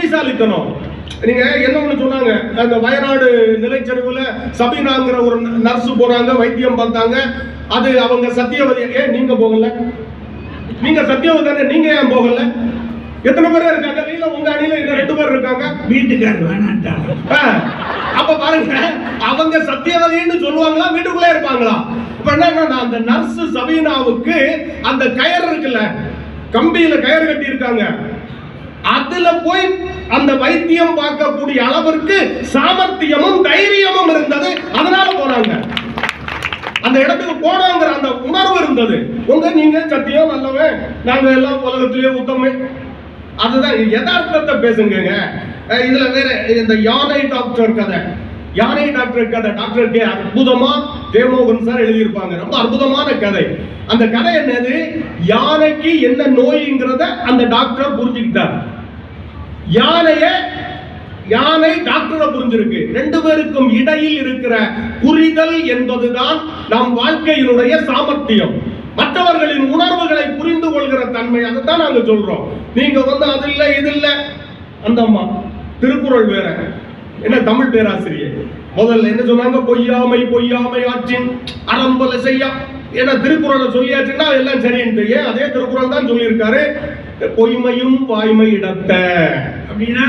புத்திசாலித்தனம். நீங்க என்ன ஒண்ணு சொன்னாங்க? அந்த வயநாடு நிலைச்சரிவுல சபீனாங்கிற ஒரு நர்ஸ் போனாங்க வைத்தியம் பார்த்தாங்க. அது அவங்க சத்தியவதி ஏன் நீங்க போகல. நீங்க சத்தியவதி தானே நீங்க ஏன் போகல? எத்தனை பேர் இருக்காங்க? இல்ல உங்க அணியில இன்னும் ரெண்டு பேர் இருக்காங்க. வீட்டுக்காரர் வேணான்ட்டாங்க. ஆ, அப்ப பாருங்க அவங்க சத்தியவதின்னு சொல்லுவாங்களா வீட்டுக்குள்ளே இருப்பாங்களா? இப்ப என்னன்னா அந்த நர்ஸ் சபீனாவுக்கு அந்த கயர் இருக்குல்ல கம்பியில கயர் கட்டி இருக்காங்க அதுல போய் அந்த வைத்தியம் பார்க்கக்கூடிய அளவிற்கு சாமர்த்தியமும் தைரியமும் இருந்தது. அதனால போனாங்க. அந்த இடத்துக்கு போனோங்கிற அந்த உணர்வு இருந்தது. உங்க நீங்க சத்தியம் நல்லவன் நாங்க எல்லாம் உலகத்திலேயே உத்தமே. அதுதான் யதார்த்தத்தை பேசுங்க இதுல வேற இந்த யானை டாக்டர் கதை. யானை டாக்டர் கதை. டாக்டர் கே அற்புதமா தேமோகன் சார் எழுதியிருப்பாங்க. ரொம்ப அற்புதமான கதை. அந்த கதை என்னது? யானைக்கு என்ன நோய்ங்கிறத அந்த டாக்டர் புரிஞ்சுக்கிட்டார். யானைய யானை டாக்டரை புரிஞ்சிருக்கு. ரெண்டு பேருக்கும் இடையில் இருக்கிற புரிதல் என்பதுதான் நம் வாழ்க்கையினுடைய சாமர்த்தியம். மற்றவர்களின் உணர்வுகளை புரிந்து கொள்கிற தன்மை அதை தான் நாங்க சொல்றோம். நீங்க வந்து அது இல்ல இது இல்ல. அந்த அம்மா திருக்குறள் வேற. என்ன தமிழ் பேராசிரியர் முதல்ல என்ன சொன்னாங்க? பொய்யாமை பொய்யாமை ஆற்றின் அறம்பல செய்யா. ஏன்னா திருக்குறளை சொல்லியாச்சுன்னா எல்லாம் சரின்ட்டு. ஏன்? அதே திருக்குறள் தான் சொல்லியிருக்காரு. பொய்மையும் வாய்மை இடத்த அப்படின்னா?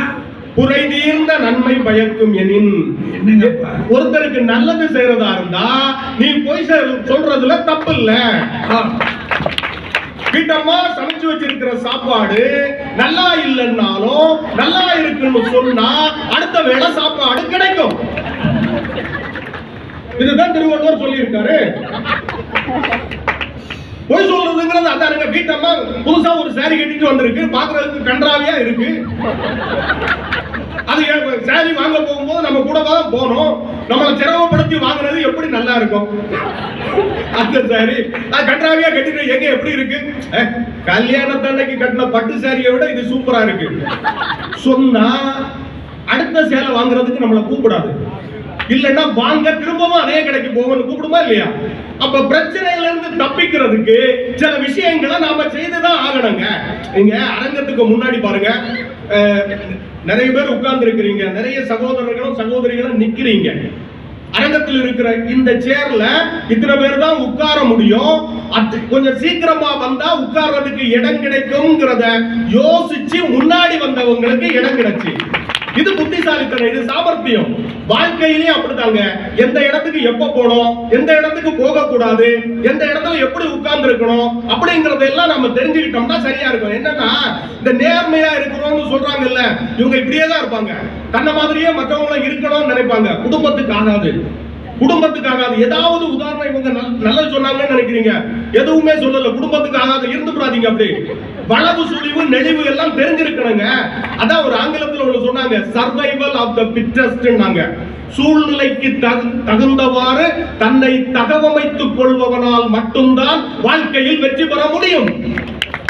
குறை தீர்ந்த நன்மை பயக்கும் எனின். ஒருத்தருக்கு நல்லது செய்யறதா இருந்தா நீ பொய் சொல்றதுல தப்பு இல்ல ஆ, வீட்டம்மா சமைச்சு வச்சிருக்கிற சாப்பாடு நல்லா இல்லைன்னாலும் நல்லா இருக்குன்னு சொன்னா அடுத்த வேளை சாப்பாடு கிடைக்கும். இதுதான் திருவள்ளுவர் சொல்லியிருக்காரு. பொய் சொல்றதுங்கிறது அதானுங்க வீட்டம்மா. புதுசா ஒரு சாரி கட்டிட்டு வந்திருக்கு. பாக்குறதுக்கு கன்றாவியா இருக்கு. அது சாரி வாங்க போகும்போது நம்ம கூட தான் போனோம். நம்மளை சிரமப்படுத்தி வாங்குறது எப்படி நல்லா இருக்கும்? அந்த சாரி அது கன்றாவியா கட்டிட்டு எங்க எப்படி இருக்கு? கல்யாணத்தன்னைக்கு கட்டின பட்டு சாரியை விட இது சூப்பரா இருக்கு. சொன்னா அடுத்த சேலை வாங்குறதுக்கு நம்மளை கூப்பிடாது. இல்லைன்னா வாங்க திரும்பவும் அதே கடைக்கு போவோம்னு கூப்பிடுமா இல்லையா? அப்ப பிரச்சனையில இருந்து தப்பிக்கிறதுக்கு சில விஷயங்களை நாம செய்துதான் ஆகணுங்க. நீங்க அரங்கத்துக்கு முன்னாடி பாருங்க. நிறைய பேர் உட்கார்ந்து இருக்கிறீங்க நிறைய சகோதரர்களும் சகோதரிகளும் நிக்கிறீங்க. அரங்கத்தில் இருக்கிற இந்த சேர்ல இத்தனை பேர் தான் உட்கார முடியும். அது கொஞ்சம் சீக்கிரமா வந்தா உட்கார்றதுக்கு இடம் கிடைக்கும்ங்கிறத யோசிச்சு முன்னாடி வந்தவங்களுக்கு இடம் கிடைச்சு. இது புத்திசாலித்தனம் இது சாமர்த்தியம். வாழ்க்கையிலேயே அப்படித்தாங்க. எந்த இடத்துக்கு எப்ப போகணும் எந்த இடத்துக்கு போக கூடாது எந்த இடத்துல எப்படி உட்கார்ந்து இருக்கணும் அப்படிங்கறதெல்லாம் நம்ம தெரிஞ்சுக்கிட்டோம்னா சரியா இருக்கும். என்னன்னா இந்த நேர்மையா இருக்கிறோம்னு சொல்றாங்கல்ல இவங்க இப்படியே தான் இருப்பாங்க. தன்னை மாதிரியே மற்றவங்களும் இருக்கணும்னு நினைப்பாங்க. குடும்பத்துக்கு ஆகாது. குடும்பத்துக்காக ஏதாவது உதாரணம் இவங்க நல்- நல்லது சொன்னாங்கன்னு நினைக்கிறீங்க. எதுவுமே சொல்லல. குடும்பத்துக்காக இருந்து இருந்துடாதீங்க அப்படி. வளவு சுழிவு நெளிவு எல்லாம் தெரிஞ்சிருக்கணுங்க. அதான் ஒரு ஆங்கிலத்தில் ஒன்று சொன்னாங்க. சர்வைவல் ஆஃப் த பிட்டஸ்ட்னாங்க சூழ்நிலைக்கு தகுந்தவாறு தன்னை தகவமைத்துக் கொள்பவனால் மட்டும்தான் வாழ்க்கையில் வெற்றி பெற முடியும்.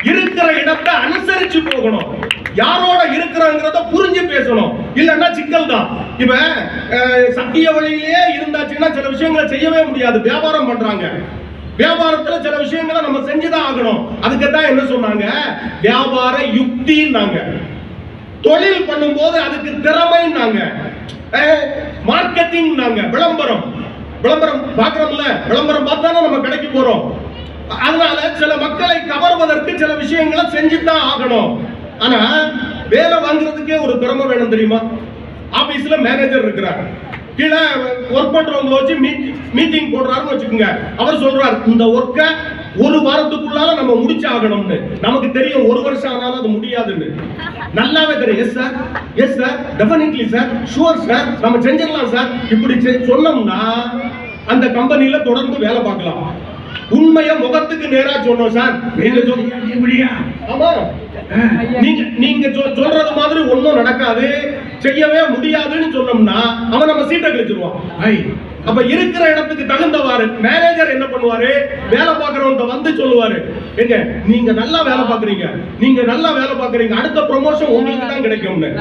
இருக்கிற இடத்தை அனுசரிச்சு போகணும். யாரோட இருக்கிறாங்கிறத புரிஞ்சு பேசணும். இல்லைன்னா சிக்கல் தான் இப்ப சத்திய வழியிலேயே இருந்தாச்சுன்னா சில விஷயங்களை செய்யவே முடியாது. வியாபாரம் பண்றாங்க. வியாபாரத்துல சில விஷயங்களை நம்ம செஞ்சுதான் ஆகணும். அதுக்கு தான் என்ன சொன்னாங்க? வியாபார யுக்தின்னாங்க. தொழில் பண்ணும்போது அதுக்கு திறமைன்னாங்க. மார்க்கெட்டிங் நாங்க விளம்பரம். விளம்பரம் பார்க்கறோம்ல? விளம்பரம் பார்த்தாலும் நம்ம கடைக்கு போறோம். அதனால சில மக்களை கவர்வதற்கு சில விஷயங்களை செஞ்சுதான் ஆகணும். ஆனா வேலை வாங்குறதுக்கே ஒரு திறமை வேணும் தெரியுமா? ஆபீஸ்ல மேனேஜர் இருக்கிறார். கீழே ஒர்க் பண்றவங்க வச்சு மீட்டிங் போடுறாருன்னு வச்சுக்கோங்க. அவர் சொல்றாரு இந்த ஒர்க்கை ஒரு வாரத்துக்குள்ளால நம்ம முடிச்சு ஆகணும்னு நமக்கு தெரியும் ஒரு வருஷம் ஆனாலும் அது முடியாதுன்னு. நல்லாவே தெரியும். Yes sir yes sir definitely sir sure sir நம்ம செஞ்சிடலாம் சார் இப்படி சொன்னோம்னா அந்த கம்பெனில தொடர்ந்து வேலை பார்க்கலாம். உண்மையை முகத்துக்கு நேரா சொன்னோம் சார் நீங்க சொல்- செய்ய முடியும் ஆமா. நீங்க நீங்க சொ- சொல்றது மாதிரி ஒண்ணும் நடக்காது. செய்யவே முடியாதுன்னு சொன்னோம்னா அவன் நம்ம சீட்டை கழிச்சிருவான். அப்ப இருக்கிற இடத்துக்கு தகுந்தவாறு மேனேஜர் என்ன பண்ணுவாரு? வேலை பார்க்கறவங்க வந்து சொல்லுவாரு. எங்க நீங்க நல்லா வேலை பார்க்கறீங்க. நீங்க நல்லா வேலை பார்க்கறீங்க. அடுத்த ப்ரொமோஷன் உங்களுக்கு தான் கிடைக்கும்னு.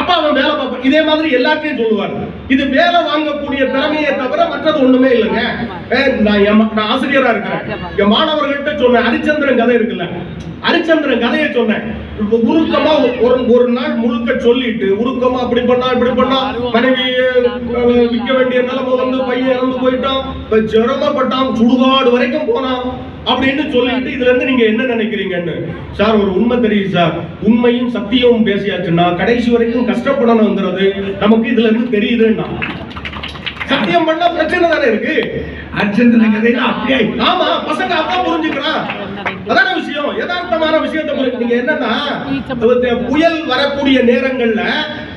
அப்ப அவன் வேலை பார்ப்பான் இதே மாதிரி எல்லாத்தையும் சொல்லுவார். இது வேலை வாங்கக்கூடிய திறமையை தவிர மற்றது ஒண்ணுமே இல்லைங்க. நான் ஆசிரியரா இருக்கிறேன். என் மாணவர்கள்ட்ட சொன்னேன். ஹரிச்சந்திரன் கதை இருக்குல்ல. ஹரிச்சந்திரன் கதையை சொன்னேன். உருக்கமா ஒரு ஒரு நாள் முழுக்க சொல்லிட்டு உருக்கமா அப்படி பண்ணா இப்படி பண்ணா மனைவி விற்க வேண்டிய நிலைமை வந்து பையன் இறந்து போயிட்டான். இப்ப சிரமப்பட்டான் சுடுகாடு வரைக்கும் போனான் அப்படின்னு சொல்லிட்டு இதுல இருந்து நீங்க என்ன நினைக்கிறீங்கன்னு? சார் ஒரு உண்மை தெரியுது சார். உண்மையும் சத்தியமும் பேசியாச்சுன்னா கடைசி வரைக்கும் கஷ்டப்படணுங்கிறது நமக்கு இதுல இருந்து தெரியுதுன்னா. சத்தியம் பண்ணா பிரச்சனை தானே இருக்கு? அர்ச்சந்திர கதையில அப்படியே ஆமா பசங்க அதான் புரிஞ்சுக்கிறான் அதான விஷயம்? யதார்த்தமான விஷயத்தை நீங்க என்னன்னா புயல் வரக்கூடிய நேரங்கள்ல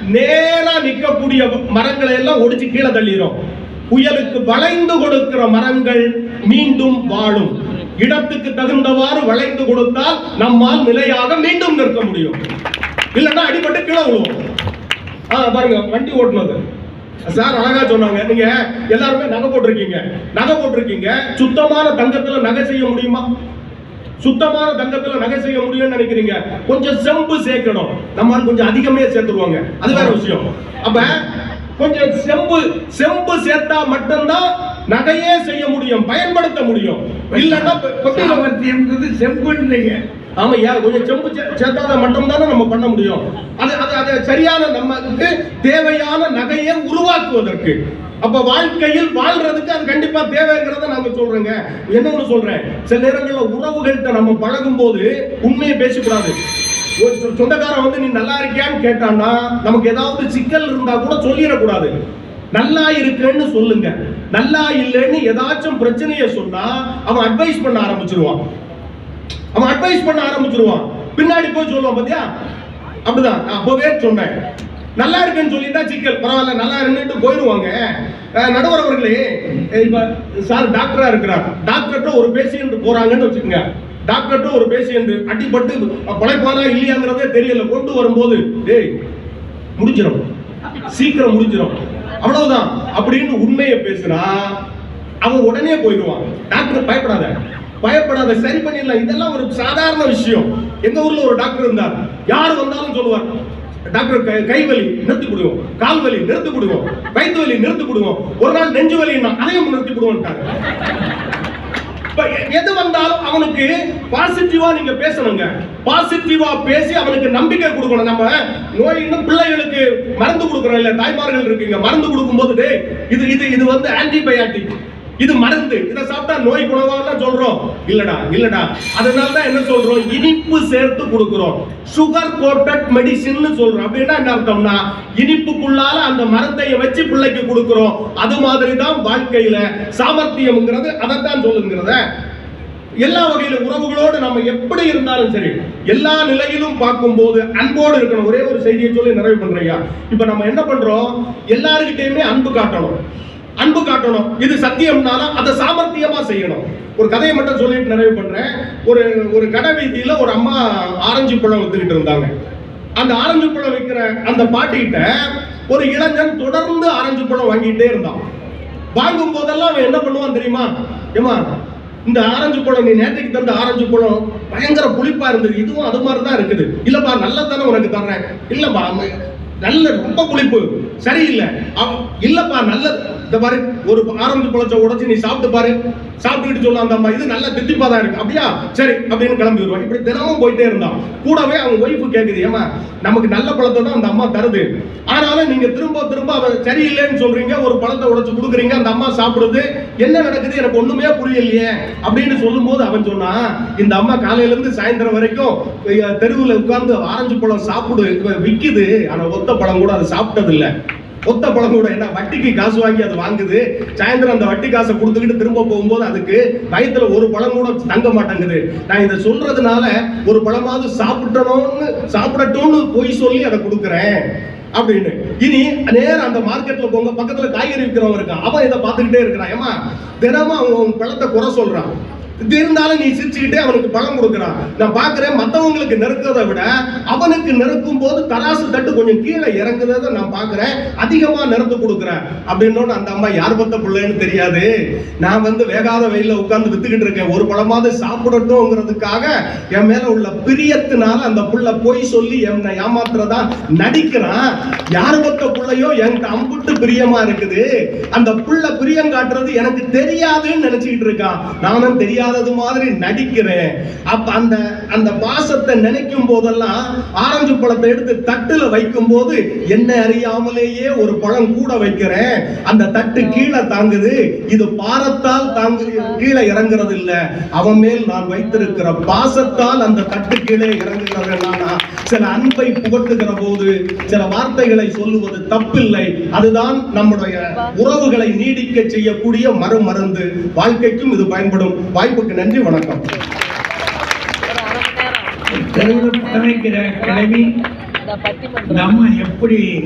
நேரா நிக்கக்கூடிய மரங்களை எல்லாம் ஒடிச்சு கீழே தள்ளிரும். புயலுக்கு வளைந்து கொடுக்கிற மரங்கள் மீண்டும் வாழும். இடத்துக்கு தகுந்தவாறு வளைந்து கொடுத்தால் நம்மால் நிலையாக மீண்டும் நிற்க முடியும். இல்லைன்னா அடிபட்டு கீழே விழுவோம். ஆ பாருங்க வண்டி ஓட்டுனது. சார் அழகா சொன்னாங்க. நீங்க எல்லாருமே நகை போட்டிருக்கீங்க. நகை போட்டிருக்கீங்க. சுத்தமான தங்கத்துல நகை செய்ய முடியுமா? சுத்தமான தங்கத்துல நகை செய்ய முடியும்னு நினைக்கிறீங்க. கொஞ்சம் செம்பு சேர்க்கணும். நம்ம கொஞ்சம் அதிகமே சேர்த்துருவாங்க. அது வேற விஷயம். அப்ப கொஞ்சம் செம்பு செம்பு சேர்த்தா மட்டும்தான் நகையே செய்ய முடியும் பயன்படுத்த முடியும். இல்லன்னா பெ- பெட்டியில சாமர்த்தியம்ன்றது செம்புன்றீங்க ஆமையா கொஞ்சம் செம்பு சேர்த்தாதான் மட்டும்தானே நம்ம பண்ண முடியும். அது அது அது சரியான நமக்கு தேவையான நகையை உருவாக்குவதற்கு. அப்ப வாழ்க்கையில் வாழ்றதுக்கு அது கண்டிப்பா தேவைங்கிறத நாங்க சொல்றேங்க. என்ன ஒண்ணு சொல்றேன். சில நேரங்கள்ல உறவுகள்கிட்ட நம்ம பழகும் போது உண்மையை பேசக்கூடாது. சொந்தக்காரன் வந்து நீ நல்லா இருக்கியான்னு கேட்டான்னா நமக்கு ஏதாவது சிக்கல் இருந்தா கூட சொல்லிடக்கூடாது. நல்லா இருக்குன்னு சொல்லுங்க. நல்லா இல்லைன்னு ஏதாச்சும் பிரச்சனையை சொன்னா அவன் அட்வைஸ் பண்ண ஆரம்பிச்சிருவான். அவன் அட்வைஸ் பண்ண ஆரம்பிச்சிருவான். பின்னாடி போய் சொல்லுவான் பாத்தியா? அப்படிதான். நான் அப்பவே சொன்னேன். நல்லா இருக்குன்னு சொல்லிட்டா சிக்கல். பரவாயில்ல நல்லா இருந்துட்டு போயிடுவாங்க. அஹ், நடுவர் அவர்களே இப்ப சார் டாக்டரா இருக்கிறார். டாக்டர்கிட்ட ஒரு பேஷண்ட் போறாங்கன்னு வச்சுக்கோங்க. டாக்டர்கிட்ட ஒரு பேஷண்ட் அடிபட்டு பழைப்பானா இல்லையாங்கிறதே தெரியல. கொண்டு வரும்போது டேய் முடிஞ்சிடும். சீக்கிரம் முடிஞ்சிடும். அவ்வளவுதான். அப்படின்னு உண்மையை பேசுனா அவன் உடனே போயிடுவான். டாக்டர் பயப்படாத. பயப்படாத சரி பண்ணிடலாம். இதெல்லாம் ஒரு சாதாரண விஷயம். எங்க ஊர்ல ஒரு டாக்டர் இருந்தார். யார் வந்தாலும் சொல்லுவார் டாக்டர் கை- கை வலி நிறுத்தி விடுவோம் கால் வலி நிறுத்தி விடுவோம் வயிற்று வலி நிறுத்தி விடுவோம் ஒரு நாள் நெஞ்சு வலின்னா அதையும் நிறுத்தி விடுவோம்ட்டாங்க எது வந்தாலும் அவனுக்கு பாசிட்டிவா நீங்க பேசணுங்க. பாசிட்டிவா பேசி அவனுக்கு நம்பிக்கை கொடுக்கணும். நம்ம நோய் இன்னும் பிள்ளைகளுக்கு மருந்து கொடுக்குறோம் இல்ல தாய்மார்கள் இருக்கீங்க மருந்து கொடுக்கும்போது போது இது இது இது வந்து ஆன்டிபயாட்டிக் இது மருந்து. இதை சாப்பிட்டா நோய் குணவாகலாம் சொல்றோம். இல்லடா இல்லடா. அதனால தான் என்ன சொல்றோம்? இனிப்பு சேர்த்து கொடுக்குறோம். சுகர் கோட்டட் மெடிசின்னு சொல்றோம். அப்படின்னா என்ன அர்த்தம்னா இனிப்புக்குள்ளால அந்த மருந்தைய வச்சு பிள்ளைக்கு கொடுக்குறோம். அது மாதிரி தான் வாழ்க்கையில சாமர்த்தியம்ங்கிறது அதைத்தான் சொல்லுங்கிறத. எல்லா வகையில உறவுகளோடு நம்ம எப்படி இருந்தாலும் சரி எல்லா நிலையிலும் பார்க்கும்போது அன்போடு இருக்கணும். ஒரே ஒரு செய்தியை சொல்லி நிறைவு பண்றையா இப்ப நம்ம என்ன பண்றோம்? எல்லாருக்கிட்டையுமே அன்பு காட்டணும். அன்பு காட்டணும். இது சத்தியம்னாலும் அதை சாமர்த்தியமா செய்யணும். ஒரு கதையை மட்டும் சொல்லிட்டு நிறைவு பண்றேன். ஒரு ஒரு கடை வீதியில ஒரு அம்மா ஆரஞ்சு பழம் வித்துக்கிட்டு இருந்தாங்க. அந்த ஆரஞ்சு பழம் விற்கிற அந்த பாட்டிகிட்ட ஒரு இளைஞன் தொடர்ந்து ஆரஞ்சு பழம் வாங்கிட்டே இருந்தான். வாங்கும் போதெல்லாம் அவன் என்ன பண்ணுவான் தெரியுமா? ஏமா இந்த ஆரஞ்சு பழம் நீ நேற்றுக்கு தந்த ஆரஞ்சு பழம் பயங்கர புளிப்பா இருந்தது. இதுவும் அது மாதிரி தான் இருக்குது. இல்லப்பா நல்லதானே உனக்கு தர்றேன். இல்லப்பா நல்ல ரொம்ப புளிப்பு. சரியில்லை. அவ- இல்லப்பா நல்லது. இந்த பாரு ஒரு ஆரஞ்சு பழத்தை உடச்சு நீ சாப்பிட்டு பாரு. சாப்பிட்டுக்கிட்டு சொல்ல அந்த அம்மா இது நல்ல தித்திப்பா தான் இருக்கு. அப்படியா? சரி அப்படின்னு கிளம்பி வருவான். இப்படி தினமும் போயிட்டே இருந்தான். கூடவே அவங்க ஒய்ஃபு கேக்குது ஏமா நமக்கு நல்ல பழத்தை தான் அந்த அம்மா தருது. ஆனாலும் நீங்க திரும்ப திரும்ப அவர் சரியில்லைன்னு சொல்றீங்க ஒரு பழத்தை உடச்சு கொடுக்குறீங்க அந்த அம்மா சாப்பிடுது. என்ன நடக்குது? எனக்கு ஒண்ணுமே புரியலையே. அப்படின்னு சொல்லும்போது அவன் சொன்னான் இந்த அம்மா காலையில இருந்து சாயந்தரம் வரைக்கும் தெருவில் உட்கார்ந்து ஆரஞ்சு பழம் சாப்பிடு இவ விக்குது. ஆனா ஒத்த பழம் கூட அதை சாப்பிட்டது இல்லை ஒத்த பழம் கூட என்ன வட்டிக்கு காசு வாங்கி அது வாங்குது. சாயந்தரம் அந்த வட்டி காசை கொடுத்துக்கிட்டு திரும்ப போகும்போது அதுக்கு வயத்துல ஒரு பழம் கூட தங்க மாட்டேங்குது. நான் இதை சொல்றதுனால ஒரு பழமாவது சாப்பிட்டணும்னு சாப்பிடட்டும்னு பொய் சொல்லி அதை கொடுக்குறேன். அப்படின்னு. இனி நேரம் அந்த மார்க்கெட்ல போங்க பக்கத்துல காய்கறி விற்கிறவங்க இருக்கான். அவன் இதை பார்த்துக்கிட்டே இருக்கிறான். ஏமா தினமும் அவன் பழத்தை குறை சொல்றான். இருந்தாலும் நீ சிரிச்சுக்கிட்டே அவனுக்கு பணம் கொடுக்குறான். நான் பாக்குறேன் மத்தவங்களுக்கு நெருக்கிறத விட அவனுக்கு நெருக்கும் போது தராசு தட்டு கொஞ்சம் கீழே இறங்குறத நான் பாக்குறேன் அதிகமா நிறுத்து கொடுக்குறேன். அப்படின்னு அந்த அம்மா யார் பத்த பிள்ளைன்னு தெரியாது. நான் வந்து வேகாத வெயில உட்காந்து வித்துக்கிட்டு இருக்கேன். ஒரு பழமாவது சாப்பிடட்டும்ங்கிறதுக்காக என் மேல உள்ள பிரியத்தினால அந்த புள்ள போய் சொல்லி என்னை ஏமாத்துறதா நடிக்கிறான். யார் பத்த பிள்ளையோ என்கிட்ட அம்புட்டு பிரியமா இருக்குது. அந்த புள்ள பிரியம் காட்டுறது எனக்கு தெரியாதுன்னு நினைச்சுக்கிட்டு இருக்கான். நானும் தெரியாது தெரியாதது மாதிரி நடிக்கிறேன். அப்ப அந்த அந்த பாசத்தை நினைக்கும் போதெல்லாம் ஆரஞ்சு பழத்தை எடுத்து தட்டுல வைக்கும் போது என்ன அறியாமலேயே ஒரு பழம் கூட வைக்கிறேன். அந்த தட்டு கீழே தாங்குது. இது பாரத்தால் தாங்கு கீழே இறங்குறது இல்ல அவன் மேல் நான் வைத்திருக்கிற பாசத்தால் அந்த தட்டு கீழே இறங்குகிறது சில அன்பை புகட்டுகிற போது சில வார்த்தைகளை சொல்லுவது தப்பில்லை. அதுதான் நம்முடைய உறவுகளை நீடிக்க செய்யக்கூடிய மறு மருந்து வாழ்க்கைக்கும் இது பயன்படும். வாய்ப்பு வாய்ப்புக்கு நன்றி வணக்கம். பட்டிமன்றம். நம்ம எப்படி